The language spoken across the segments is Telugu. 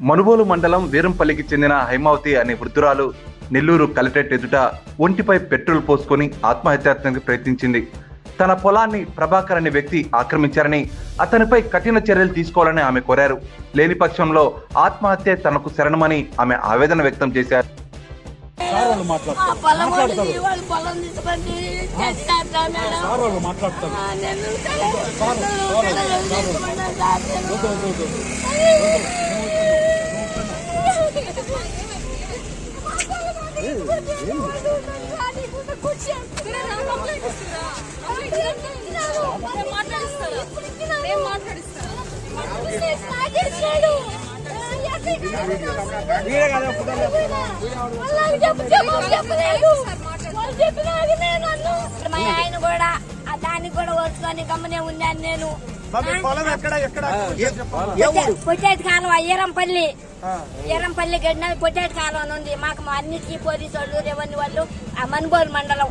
మనుబోలు మండలం వీరంపల్లికి చెందిన హైమావతి అనే వృద్ధురాలు నెల్లూరు కలెక్టరేట్ ఎదుట ఒంటిపై పెట్రోల్ పోసుకొని ఆత్మహత్యాత్మక ప్రయత్నించింది. తన పొలాన్ని ప్రభాకర్ అనే వ్యక్తి ఆక్రమించారని అతనిపై కఠిన చర్యలు తీసుకోవాలని ఆమె కోరారు. లేని పక్షంలో ఆత్మహత్య తనకు శరణమని ఆమె ఆవేదన వ్యక్తం చేశారు. మాట్లాడతారు పొలం వాడు మాట్లాడతారు వాళ్ళు పొలం తీసుకొని చేస్తారా మేడం సార్ వాళ్ళు మాట్లాడతారు ఆ, నేను పిల్లలు పిల్లలు తీసుకున్నా సార్ నేను. వద్దు, వద్దు, వద్దు. మా ఆయన కూడా ఆ దానికి కూడా వచ్చుకొని గమ్మనే ఉన్నాను నేను పొట్టేటి కాలువ ఈరంపల్లి ఈరంపల్లి గడిన పొట్టేటి అని ఉంది. మాకు మా అన్నిటికీ పోలీసు వాళ్ళు రెవెన్యూ వాళ్ళు ఆ మనుబోలు మండలం.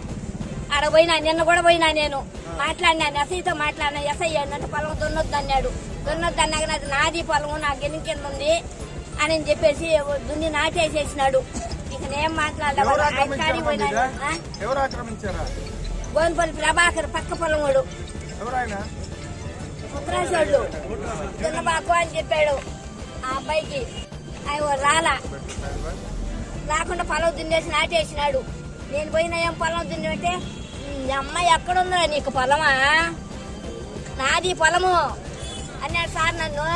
ఆడ పోయినా నిన్న కూడా పోయినా నేను. మాట్లాడినాను ఎస్ఐతో మాట్లాడినా ఎస్ఐ ఏంటంటే పొలం దున్నొద్దు అన్నాడు దున్నొద్దు అన్నాక అది నాది పొలం నా గెలిం కింద ఉంది అని చెప్పేసి దున్ని నాటేసేసినాడు. ఇక నేను మాట్లాడలేదు ఎవరు? ఎవరు గోన్పల్లి ప్రభాకర్ పక్క పొలముడు. ఎవరైనా ఉత్తరాసోళ్ళు దున్నబాకు అని చెప్పాడు ఆ అబ్బాయికి. ఆయన రాలా. రాకుండా పొలం దున్నేసి నాటేసినాడు. నేను పోయిన ఏం పొలం దున్నంటే "ఈ అమ్మాయి ఎక్కడుందో నీకు పొలమా? నాది పొలము. అన్నాడు సార్ నన్ను.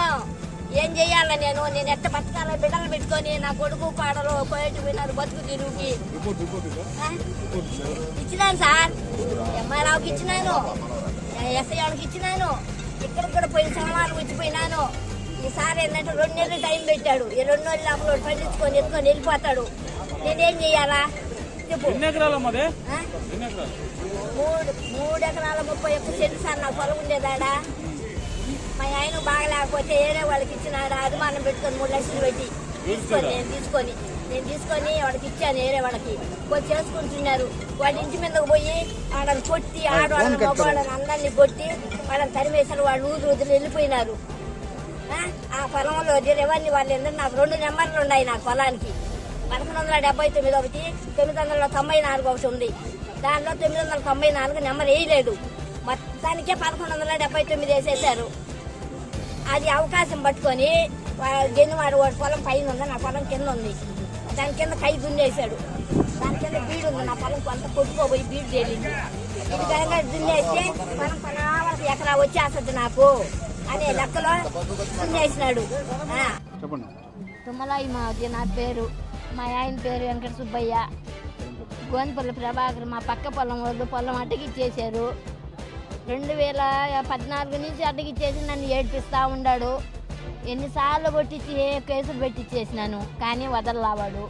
ఏం చెయ్యాల నేను? నేను ఎట్ట బతకాల? బిడ్డలు పెట్టుకొని నా కొడుకు పాడలు పోయేటి విన్నారు బతుకు తిరుగుకి? ఇచ్చినాను సార్. ఎంఆర్ఆవుకి ఇచ్చినాను. ఎస్ఐ వాళ్ళకి ఇచ్చినాను. ఇక్కడ కూడా పోయిన సోమవారం వచ్చిపోయినాను. ఈసారి ఏంటంటే రెండు నెలలు టైం పెట్టాడు. ఈ రెండు నెలలు లోపల వాడు పండించుకొని ఎత్తుకొని వెళ్ళిపోతాడు. నేనేం చెయ్యాలా చెప్పు. మూడు మూడు ఎకరాల ముప్పై ఒక్క సెంటు సార్ నా పొలం ఉండేదాడా? మా ఆయన బాగలేకపోతే ఏరే వాళ్ళకి ఇచ్చినాడు? అది మనం పెట్టుకొని మూడు లక్షలు పెట్టి తీసుకొని నేను తీసుకొని నేను తీసుకొని వాళ్ళకి ఇచ్చాను ఏరే వాళ్ళకి. పోయి చేసుకుంటున్నారు. వాళ్ళ ఇంటి మీదకి పోయి వాళ్ళని కొట్టి ఆడవాళ్ళని మగవాళ్ళని అందరినీ కొట్టి వాళ్ళని తరిమేసారు వాళ్ళు ఊరు వదిలి వెళ్ళిపోయినారు. ఆ? పొలంలో రెవెన్యూ వాళ్ళు ఎందుకు నాకు రెండు నెంబర్లు ఉన్నాయి నాకు పొలానికి. పదకొండు వందల డెబ్బై తొమ్మిది ఒకటి తొమ్మిది వందల తొంభై నాలుగు ఒకటి ఉంది. దానిలో తొమ్మిది వందల తొంభై నాలుగు నెంబర్ వేయలేదు. మొత్తానికే పదకొండు వందల డెబ్బై తొమ్మిది వేసేసారు. అది అవకాశం పట్టుకొని గెన్నివాడు వాడి పొలం పైన ఉంది నా పొలం కింద ఉంది. దాని కింద కై దున్నేసాడు దాని కింద బీడు ఉంది నా పొలం కొంత కొట్టుకోబోయి బీడు తేలింది. ఇది కనుక దున్నేస్తే పొలం పొలం ఎకరా వచ్చేస్తుంది నాకు. అనే లెక్కలో ఆ. చెప్పండి. తుమ్మలాయి మాది నా పేరు మా ఆయన పేరు వెంకట సుబ్బయ్య. గోన్పల్లి ప్రభాకర్ మా పక్క పొలం వాళ్ళు పొలం అడ్డగిచ్చేశారు. రెండు వేల పద్నాలుగు నుంచి అడ్డగిచ్చేసి నన్ను ఏడ్పిస్తూ ఉన్నాడు ఎన్నిసార్లు కొట్టించి ఏ కేసులు పెట్టించేసినాను కానీ వదలలావాడు?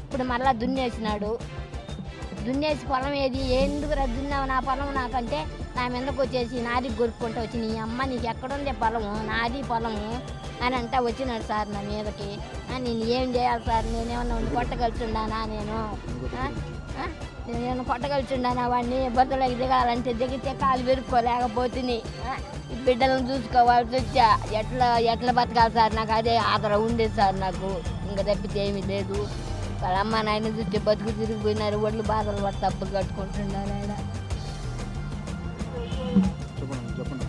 ఇప్పుడు మళ్ళా దున్నేసినాడు. దున్నేసి పొలం ఏది ఎందుకు దున్నావు నా పొలం నాకంటే? నా మీదకి వచ్చేసి నాది కొరుక్కుంటూ వచ్చి నీ అమ్మ నీకు ఎక్కడుంది పొలము? నాది పొలము. అని అంటా వచ్చినాడు సార్ నా మీదకి. నేను ఏం చేయాలి సార్? నేనేమన్నా ఉండి కొట్టగలుచుండానా నేను? నేను కొట్టగలుచుండానా వాడిని? బద్దలోకి దిగాలంటే దిగితే కాలు పెరుక్కోలేకపోతుంది బిడ్డలను చూసుకోవాల్సి వచ్చా. ఎట్లా ఎట్లా బతకాలి సార్? నాకు అదే ఆధారం ఉండేది సార్ నాకు. ఇంకా తప్పితే ఏమీ లేదు. వాళ్ళ అమ్మ నాయన చూస్తే బతుకు తిరిగిపోయినారు. ఒళ్ళు బాధలు పడి తప్పు కట్టుకుంటున్నారు ఆయన. చెప్పండి చెప్పండి.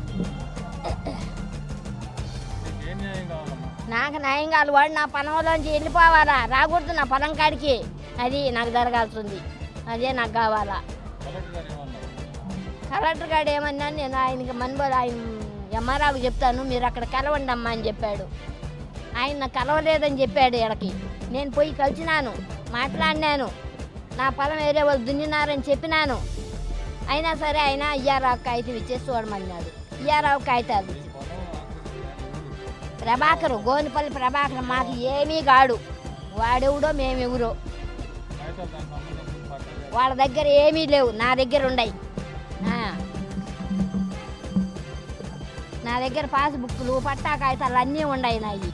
నాకు న్యాయం కాదు వాడు నా పొలంలోంచి వెళ్ళిపోవాలా? రాకూడదు నా పొలం కాడికి. అది నాకు జరగాల్సింది. అదే నాకు కావాలా. కలెక్టర్ గారు ఏమన్నా నేను ఆయనకి మనబోలు ఆయన ఎంఆర్ఆకు చెప్తాను మీరు అక్కడ కలవండి అమ్మా అని చెప్పాడు. ఆయన కలవలేదని చెప్పాడు ఇక్కడికి నేను పోయి కలిసినాను మాట్లాడినాను. నా పొలం వేరే వాళ్ళు దున్నినారని చెప్పినాను. అయినా సరే ఆయన ఇయ్యారావు కాగితం ఇచ్చేసి చూడమన్నాడు అయ్యారావు కాగితాలు ప్రభాకరు ప్రభాకర్ గోనిపల్లి ప్రభాకర్ మాకు ఏమీ గాడు. వాడెవడో మేమెవరో. వాళ్ళ దగ్గర ఏమీ లేవు. నా దగ్గర ఉన్నాయి నా దగ్గర పాస్బుక్లు పట్టా కాగితాలు అన్నీ ఉన్నాయి నాయి.